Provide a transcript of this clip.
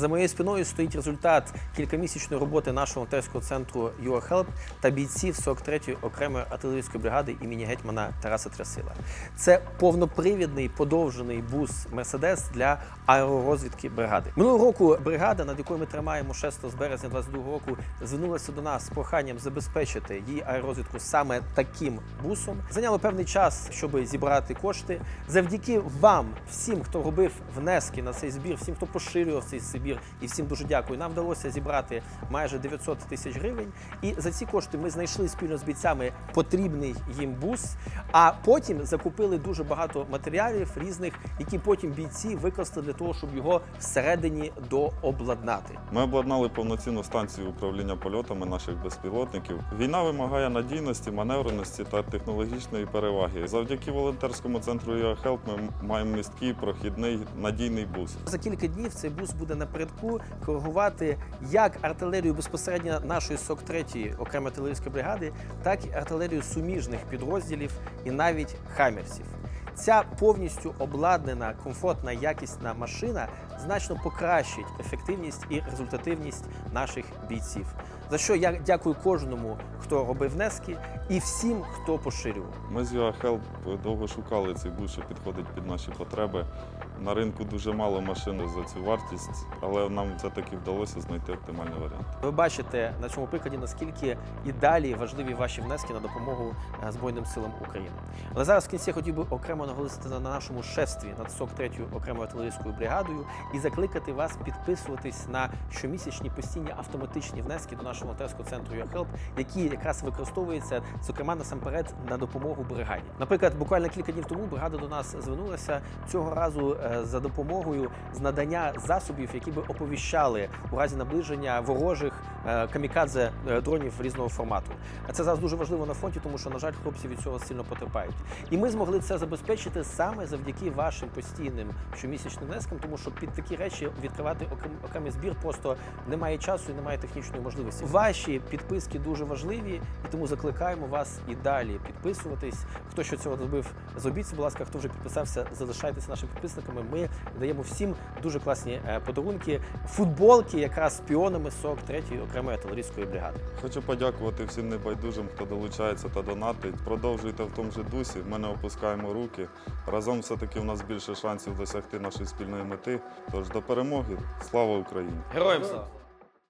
За моєю спиною стоїть результат кількамісячної роботи нашого волонтерського центру Your та бійців 43-ї окремої артилерійської бригади імені гетьмана Тараса Трясила. Це повнопривідний подовжений бус Мерседес для аеророзвідки бригади. Минулого року бригада, над якою ми тримаємо шесто з березня 22 року, звернулася до нас з проханням забезпечити її аеророзвідку саме таким бусом. Зайняло певний час, щоб зібрати кошти. Завдяки вам, всім, хто робив внески на цей збір, всім, хто поширював цей збір, і всім дуже дякую. Нам вдалося зібрати майже 900 тисяч гривень. І за ці кошти ми знайшли спільно з бійцями потрібний їм бус. А потім закупили дуже багато матеріалів різних, які потім бійці використали для того, щоб його всередині дообладнати. Ми обладнали повноцінну станцію управління польотами наших безпілотників. Війна вимагає надійності, маневреності та технологічної переваги. Завдяки волонтерському центру «Your Help» ми маємо місткий, прохідний, надійний бус. За кілька днів цей бус буде напередку коригувати як артилерію безпосередньо нашої сок 3 окремої артилерійської бригади, так і артилерію суміжних підрозділів і навіть хамерсів. Ця повністю обладнана, комфортна, якісна машина значно покращить ефективність і результативність наших бійців. За що я дякую кожному, хто робив внески, і всім, хто поширював. Ми з «Your Help» довго шукали цей бус, що підходить під наші потреби. На ринку дуже мало машин за цю вартість, але нам все-таки вдалося знайти оптимальний варіант. Ви бачите на цьому прикладі, наскільки і далі важливі ваші внески на допомогу е, Збройним силам України. Але зараз в кінці я хотів би окремо наголосити на на нашому шефстві над 43-ю окремою артилерійською бригадою і закликати вас підписуватись на щомісячні постійні автоматичні внески до нашого волонтерського центру Your який якраз використовується зокрема насамперед на допомогу бригаді. Наприклад, буквально кілька днів тому бригада до нас звернулася цього разу е, за допомогою з надання засобів, які би оповіщали у разі наближення ворожих камікадзе е, дронів різного формату. А це зараз дуже важливо на фронті, тому що, на жаль, хлопці від цього сильно потерпають. І ми змогли це забезпечити саме завдяки вашим постійним щомісячним внескам, тому що під такі речі відкривати окрем, окремий збір просто немає часу і немає технічної можливості. Ваші підписки дуже важливі, і тому закликаємо вас і далі підписуватись. Хто що цього зробив, зробіть, будь ласка, хто вже підписався, залишайтеся нашими підписниками. Ми даємо всім дуже класні е, подарунки, футболки, якраз з піонами 43-ї окремої артилерійської бригади. Хочу подякувати всім небайдужим, хто долучається та донатить. Продовжуйте в тому же дусі. Ми не опускаємо руки. Разом все-таки в нас більше шансів досягти нашої спільної мети. Тож до перемоги. Слава Україні! Героям слава!